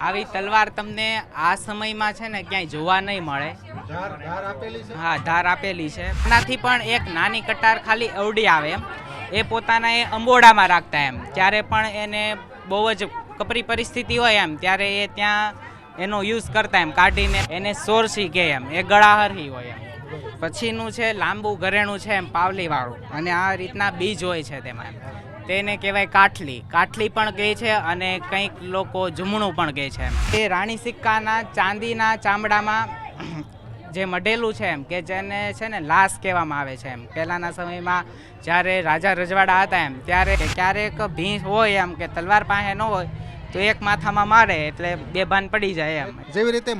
આવી તલવાર તમને આ સમયમાં છે ને ક્યાંય જોવા નહીં મળે. હા ધાર આપેલી છે. એનાથી પણ એક નાની કટાર ખાલી અવડી આવે એમ. એ પોતાના એ અંબોડામાં રાખતા એમ. ત્યારે પણ એને બહુ જ કપરી પરિસ્થિતિ હોય એમ. ત્યારે એ ત્યાં એનો યુઝ કરતા એમ. કાઢીને એને સોરસી કહે એમ. એ ગળાહરી હોય એમ. પછીનું છે લાંબુ ઘરેણું છે એમ પાવલીવાળું. અને આ રીતના બીજ હોય છે તેમાં એમ. તેને કહેવાય કાઠલી. કાઠલી પણ કહે છે અને કંઈક લોકો જમણું પણ કહે છે એ રાણી સિક્કાના ચાંદીના ચામડામાં જે મઢેલું છે એમ, કે જેને છે ને લાશ કહેવામાં આવે છે એમ. પહેલાંના સમયમાં જ્યારે રાજા રજવાડા હતા એમ, ત્યારે ક્યારેક ભીંસ હોય એમ, કે તલવાર પાસે ન હોય, તો એક માથામાં મારે એટલે બેભાન પડી જાય એમ. જેવી રીતે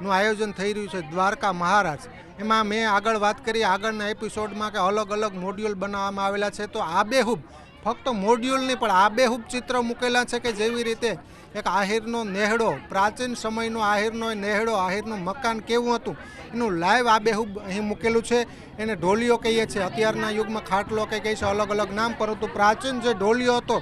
મહારાષ્ટ્રનું આયોજન થઈ રહ્યું છે દ્વારકા મહારાજ. એમાં મેં આગળ વાત કરી, આગળના એપિસોડમાં કે અલગ અલગ મોડ્યુલ બનાવવામાં આવેલા છે. તો આબેહૂબ ફક્ત મોડ્યુલ નહીં, પણ આબેહૂબ ચિત્ર મૂકેલા છે કે જેવી રીતે એક આહિરનો નેહડો, પ્રાચીન સમયનો આહિરનો નેહડો, આહિરનું મકાન કેવું હતું, એનું લાઈવ આબેહૂબ અહીં મૂકેલું છે. એને ઢોલિયો કહીએ છીએ. અત્યારના યુગમાં ખાટલો કે કહે છે, અલગ અલગ નામ, પરંતુ પ્રાચીન જે ઢોલિયો હતો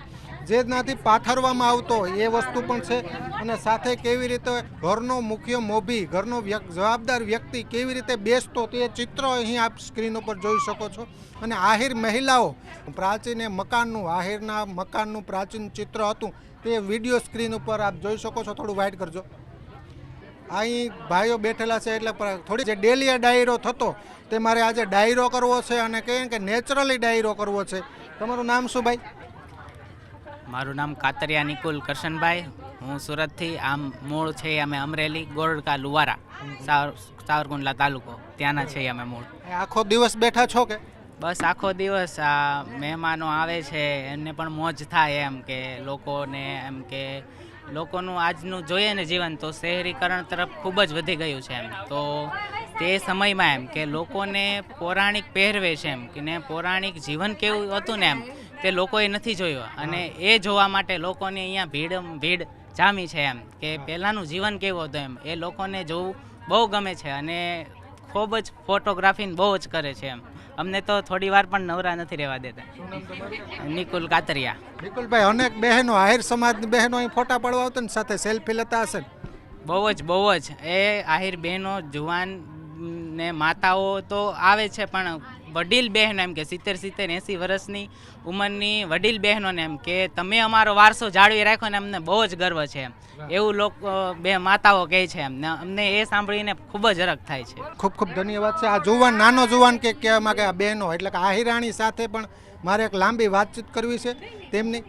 જેનાથી પાથરવામાં આવતો એ વસ્તુ પણ છે. અને સાથે કેવી રીતે ઘરનો મુખ્ય મોભી, ઘરનો જવાબદાર વ્યક્તિ કેવી રીતે બેસતો તે ચિત્ર અહીં આપ સ્ક્રીન ઉપર જોઈ શકો છો. અને આહિર મહિલાઓ, પ્રાચીન મકાનનું, આહિરના મકાનનું પ્રાચીન ચિત્ર હતું તે વીડિયો સ્ક્રીન ઉપર આપ જોઈ શકો છો. થોડું વાઇટ કરજો. અહીં ભાઈઓ બેઠેલા છે એટલે થોડી જે ડેલી ડાયરો થતો તે મારે આજે ડાયરો કરવો છે અને કહે કે નેચરલી ડાયરો કરવો છે. તમારું નામ શું ભાઈ? મારું નામ કાતરિયા નિકુલ કરશનભાઈ. હું સુરતથી આમ મૂળ છે અમે અમરેલી ગોરડકા લુવારા સાવર સાવરકુંડલા તાલુકો. ત્યાંના છે અમે મૂળ. આખો દિવસ બેઠા છો કે? બસ આખો દિવસ આ મહેમાનો આવે છે એમને પણ મોજ થાય એમ કે લોકોને એમ કે લોકોનું આજનું જોઈએ ને જીવન તો શહેરીકરણ તરફ ખૂબ જ વધી ગયું છે એમ. તો તે સમયમાં એમ કે લોકોને પૌરાણિક પહેરવે છે એમ કે ને પૌરાણિક જીવન કેવું હતું ને એમ તે લોકોએ નથી જોયું. અને એ જોવા માટે લોકોની અહીંયા ભીડ ભીડ જામી છે એમ. કે પહેલાંનું જીવન કેવું હતું એમ. એ લોકોને જોવું બહુ ગમે છે અને ખૂબ જ ફોટોગ્રાફીને બહુ જ કરે છે એમ. અમને તો થોડી વાર પણ નવરા નથી રહેવા દેતા. નિકુલ કાતરિયા. નિકુલભાઈ અનેક બહેનો આહિર સમાજની બહેનો અહીં ફોટા પડવા આવતા ને સાથે સેલ્ફી લેતા હશે બહુ જ બહુ જ. એ આહિર બહેનો જુવાન ને માતાઓ તો આવે છે પણ વડીલ બહેન એમ કે સિત્તેર સિત્તેર એંસી વર્ષની ઉંમરની વડીલ બહેનોને એમ કે તમે અમારો વારસો જાળવી રાખ્યો ને અમને બહુ જ ગર્વ છે એમ. એવું લોકો બે માતાઓ કહે છે એમ. ને અમને એ સાંભળીને ખૂબ જ અરગ થાય છે. ખૂબ ખૂબ ધન્યવાદ છે. આ જુવાન નાનો જુવાન કે કહેવા માગે આ બહેનો એટલે કે આ હિરાણી સાથે પણ મારે એક લાંબી વાતચીત કરવી છે. તેમની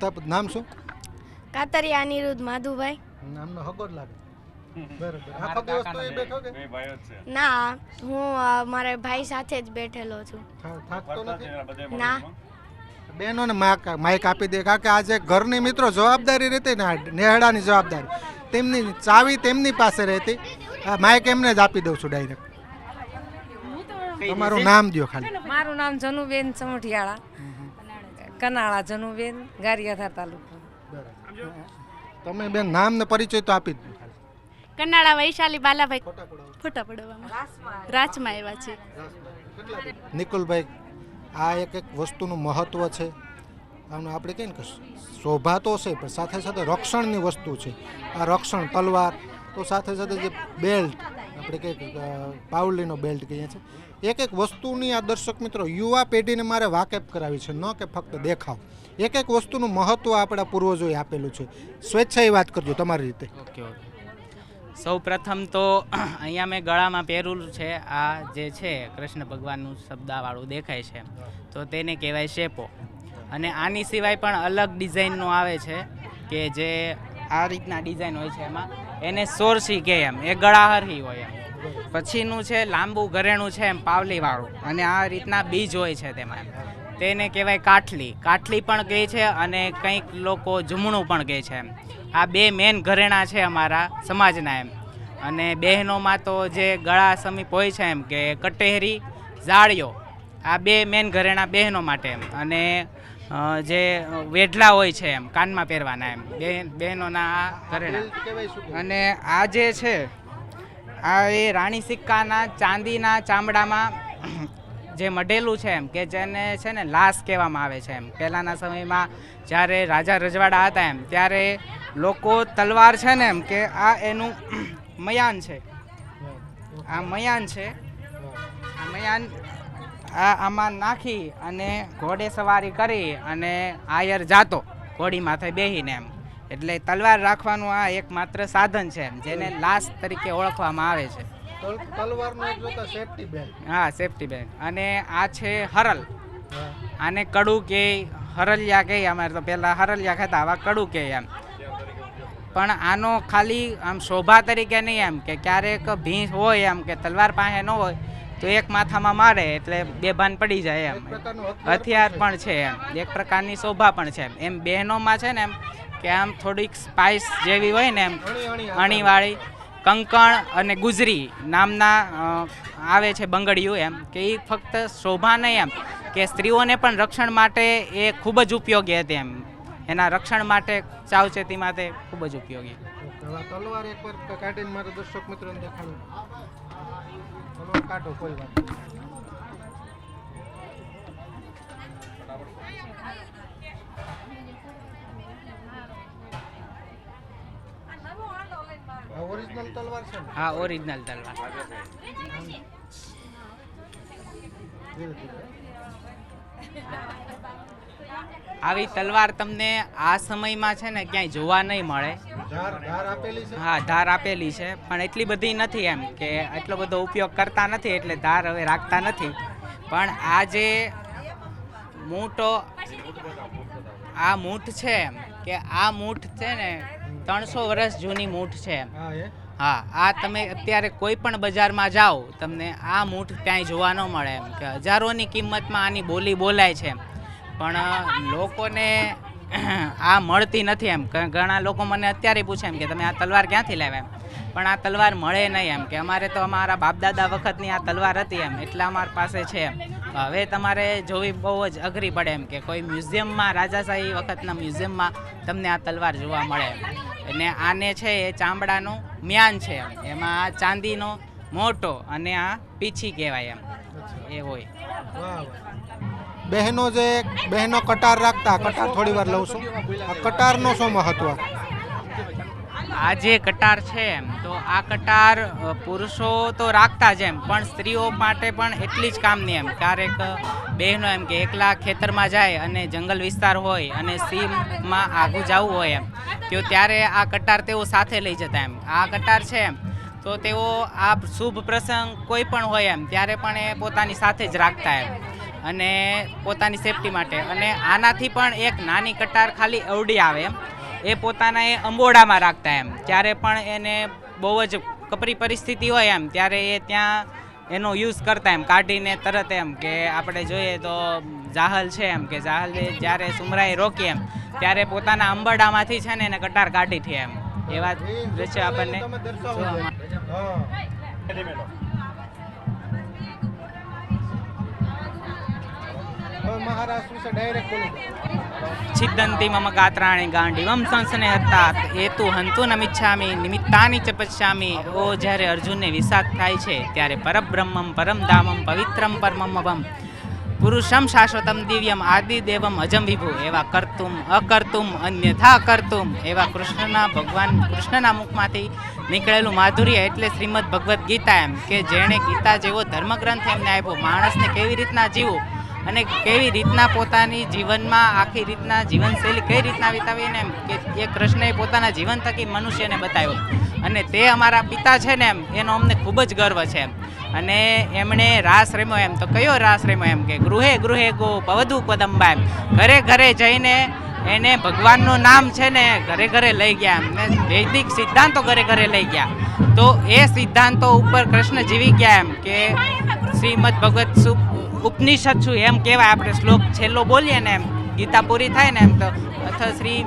તપ- નામ શું? કાતરિયા અનિરુદ્ધ માધુભાઈ. નામનો હગો લાગે. ના હું મારા ભાઈ સાથે જ બેઠેલો છું. થાકતો નથી? ના. બહેનોને માઇક આપી દે કારણ કે આજે ઘરની મિત્રો જવાબદારી રહેતી ને આ નેહડાની જવાબદારી. તેમની ચાવી તેમની પાસે રહેતી. આ માઇક એમને જ આપી દઉં છું ડાયરેક્ટ તમારું નામ દો ખાલી. મારું નામ જનુબેન ચમઠિયાળા કનાળા જનુબેન ગારિયાધાર તાલુકો. તમે બેન નામ ને પરિચય તો આપી જ દો કન્નાળા વૈશાલી બાલાભાઈ ફોટા પડાવો. ફોટા પડવામાં રાજમાં આવ્યા. છે. નિકુલભાઈ આ એક એક વસ્તુનું મહત્ત્વ છે. આનું આપણે કહીએ ને કે શોભા તો છે પણ સાથે સાથે રક્ષણની વસ્તુ છે. આ રક્ષણ તલવાર તો સાથે સાથે જે બેલ્ટ આપણે કહીએ પાવલીનો બેલ્ટ કહીએ છીએ. એક એક વસ્તુની આ દર્શક મિત્રો યુવા પેઢીને મારે વાકેફ કરાવી છે. ન કે ફક્ત દેખાવ. એક એક વસ્તુનું મહત્ત્વ આપણા પૂર્વજોએ આપેલું છે. સ્વેચ્છાએ વાત કરજો તમારી રીતે. Okay okay. સૌ પ્રથમ તો અહીંયા મેં ગળામાં પહેરેલું છે, આ જે છે, કૃષ્ણ ભગવાનનું શબ્દાવાળું દેખાય છે, તો તેને કહેવાય શેપો. અને આની સિવાય પણ અલગ ડિઝાઇનનું આવે છે, કે જે આ રીતના ડિઝાઇન હોય છે એમાં, એને સોરસી કહે એમ, એ ગળાહરહી હોય એમ. પછીનું છે, લાંબુ ઘરેણું છે એમ, પાવલીવાળું, અને આ રીતના બીજ હોય છે તેમાં તેને કહેવાય કાઠલી. કાઠલી પણ કહે છે અને કંઈક લોકો જમણું પણ કહે છે એમ. આ બે મેન ઘરેણા છે અમારા સમાજના એમ. અને બહેનોમાં તો જે ગળા સમીપ હોય છે એમ કે કટેહરી જાળીઓ આ બે મેન ઘરેણા બહેનો માટે એમ. અને જે વેઢલા હોય છે એમ, કાનમાં પહેરવાના એમ. બહેન બહેનોના આ ઘરેણા. અને આ જે છે, આ એ રાણી સિક્કાના ચાંદીના ચામડામાં જે મઢેલું છે એમ, કે જેને છે ને લાશ કહેવામાં આવે છે એમ. પહેલાંના સમયમાં જ્યારે રાજા રજવાડા હતા એમ, ત્યારે લોકો તલવાર છે ને એમ, કે આ એનું મયાન છે. આ મયાન છે. આ મયાન આ આમાં નાખી અને ઘોડે સવારી કરી અને આયર જાતો, ઘોડી માથે બેહીને એમ. એટલે તલવાર રાખવાનું આ એક માત્ર સાધન છે એમ, જેને લાશ તરીકે ઓળખવામાં આવે છે. સેફટી બેલ્ટ હા સેફટી બેન અને આ છે હરલ. આને કડું કે હરલિયા કહે અમારે તો પહેલાં હરલિયા કહેતા આવા કડું કહે એમ. પણ આનો ખાલી આમ શોભા તરીકે નહીં એમ કે ક્યારેક ભીંસ હોય એમ કે તલવાર પાસે ન હોય તો એક માથામાં મારે એટલે બેભાન પડી જાય એમ. હથિયાર પણ છે. એમ. એક પ્રકારની શોભા પણ છે એમ. બહેનોમાં છે ને એમ કે આમ થોડીક સ્પાઇસ જેવી હોય ને એમ અણી અણી અણીવાળી કંકણ અને ગુજરી નામના આવે છે બંગડીઓ એમ, કે એ ફક્ત શોભા નહીં એમ, કે સ્ત્રીઓને પણ રક્ષણ માટે એ ખૂબ જ ઉપયોગી હતી એમ. એના રક્ષણ માટે, સાવચેતી માટે ખૂબ જ ઉપયોગી. તલવાર એકવાર કાઢીને મારા દર્શક મિત્રોને દેખાડું. કાઢો, કોઈ વાત નહીં. આ ઓરિજિનલ તલવાર છે હા ઓરિજિનલ તલવાર. આવી તલવાર તમને આ સમયમાં છે ને ક્યાંય જોવા નહીં મળે. હા ધાર આપેલી છે પણ એટલી બધી નથી એમ કે એટલો બધો ઉપયોગ કરતા નથી એટલે ધાર હવે રાખતા નથી. પણ આ જે મૂઠો આ મૂઠ છે એમ કે આ મૂઠ છે ને ત્રણસો વર્ષ જૂની મૂઠ છે હા આ તમે અત્યારે કોઈ પણ બજારમાં જાઓ તમને આ મૂઠ ક્યાંય જોવા ન મળે એમ કે હજારોની કિંમતમાં આની બોલી બોલાય છે પણ લોકોને આ મળતી નથી એમ. ઘણા લોકો મને અત્યારે પૂછે એમ કે તમે આ તલવાર ક્યાંથી લાવ્યા એમ? પણ આ તલવાર મળે નહીં એમ કે અમારે તો અમારા બાપદાદા વખતની આ તલવાર હતી એમ એટલે અમારી પાસે છે એમ. હવે તમારે જોવી બહુ જ અઘરી પડે એમ કે કોઈ મ્યુઝિયમમાં રાજાશાહી વખતના મ્યુઝિયમમાં તમને આ તલવાર જોવા મળે એમ. અને આને છે એ ચામડાનું મ્યાન છે એમ. આ ચાંદીનો મોટો અને આ પીછી કહેવાય એમ. એ હોય. બહેનો જે, બહેનો કટાર રાખતા, કટાર થોડી વાર લઉં છું. આ કટારનો શું મહત્વ? આ જે કટાર છે એમ, તો આ કટાર પુરુષો તો રાખતા જ એમ, પણ સ્ત્રીઓ માટે પણ એટલી જ કામની એમ. ક્યારેક બહેનો એમ કે એકલા ખેતરમાં જાય અને જંગલ વિસ્તાર હોય અને સીમમાં આગું જવું હોય એમ, તો ત્યારે આ કટાર તેઓ સાથે લઈ જતા એમ. આ કટાર છે એમ, તો તેઓ આ શુભ પ્રસંગ કોઈ પણ હોય એમ, ત્યારે પણ એ પોતાની સાથે જ રાખતા એમ, અને પોતાની સેફટી માટે. અને આનાથી પણ એક નાની કટાર ખાલી અવડી આવે એમ એ પોતાના એ અંબોડામાં રાખતા એમ. ત્યારે પણ એને બહુ જ કપરી પરિસ્થિતિ હોય એમ ત્યારે એ ત્યાં એનો યુઝ કરતા એમ કાઢીને તરત એમ કે આપણે જોઈએ તો જાહલ છે એમ કે જાહલ જ્યારે સુમરાએ રોકી એમ ત્યારે પોતાના અંબરડામાંથી છે ને એને કટાર કાઢી છે એમ. એવા દ્રશ્ય આપણને જોવા મહારાષ્ટ્ર ડાયરેક્ટ બોલી. દો. છિદ્દંતી મમ ગાત્રાણી ગાંડીવમ સંસને હતા હેતુ હંતુ નમિચ્છામી, નિમિત્તાની ચ પશ્યામી ઓ, જ્યારે અર્જુનને વિષાદ થાય છે, ત્યારે પરબ્રહ્મમ પરમધામમ પવિત્રમ પરમમવમ પુરુષમ શાશ્વતમ દિવ્યમ, આદિદેવમ અજમ વિભુ. એવા કર્તુમ, અકર્તુમ, અન્યથા કરતુમ. એવા કૃષ્ણના ભગવાન, કૃષ્ણના મુખમાંથી નીકળેલું માધુર્ય એટલે શ્રીમદ ભગવદ્ ગીતા એમ, કે જેણે ગીતા જેવો ધર્મગ્રંથ એમને આપ્યો. માણસને કેવી રીતના જીવવું? અને કેવી રીતના પોતાની જીવનમાં આખી રીતના જીવનશૈલી કઈ રીતના વિતાવીને એમ કે એ કૃષ્ણએ પોતાના જીવન થકી મનુષ્યને બતાવ્યો. અને તે અમારા પિતા છે ને એમ, એનો અમને ખૂબ જ ગર્વ છે એમ. અને એમણે રાસ રમ્યો એમ. તો કયો રાસ રમ્યો એમ કે ગૃહે ગૃહે ગો પવધુ કદંબા એમ. ઘરે ઘરે જઈને એને ભગવાનનું નામ છે ને ઘરે ઘરે લઈ ગયા એમ. વૈદિક સિદ્ધાંતો ઘરે ઘરે લઈ ગયા. તો એ સિદ્ધાંતો ઉપર કૃષ્ણ જીવી ગયા એમ કે શ્રીમદ ભગવત સુ ઉપનિષદ છું, એમ કહેવાય આપણે શ્લોક છેલ્લો બોલીએ ને એમ, ગીતા પૂરી થાય ને એમ તો. અથ શ્રી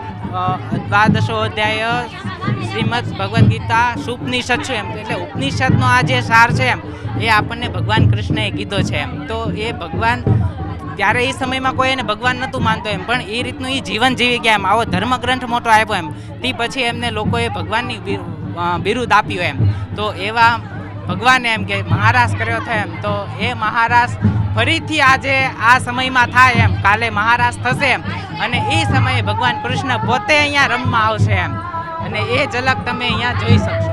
દ્વાદશો અધ્યાય શ્રીમદ ભગવદ્ ગીતા સુપનિષદ છું એમ એટલે ઉપનિષદનો આ જે સાર છે એમ, એ આપણને ભગવાન કૃષ્ણએ કીધો છે એમ. તો એ ભગવાન, ત્યારે એ સમયમાં કોઈ એને ભગવાન નહોતું માનતો એમ, પણ એ રીતનું એ જીવન જીવી ગયા એમ. આવો ધર્મગ્રંથ મોટો આપ્યો એમ. તે પછી એમને લોકોએ ભગવાનની બિરુદ આપ્યું એમ. તો એવા ભગવાને એમ કે મહારાસ કર્યો છે એમ. તો એ મહારાસ ફરીથી આજે આ સમયમાં થાય એમ. કાલે મહારાસ થશે એમ. અને એ સમયે ભગવાન કૃષ્ણ પોતે અહીંયા રમવા આવશે એમ. અને એ ઝલક તમે અહીંયા જોઈ શકશો.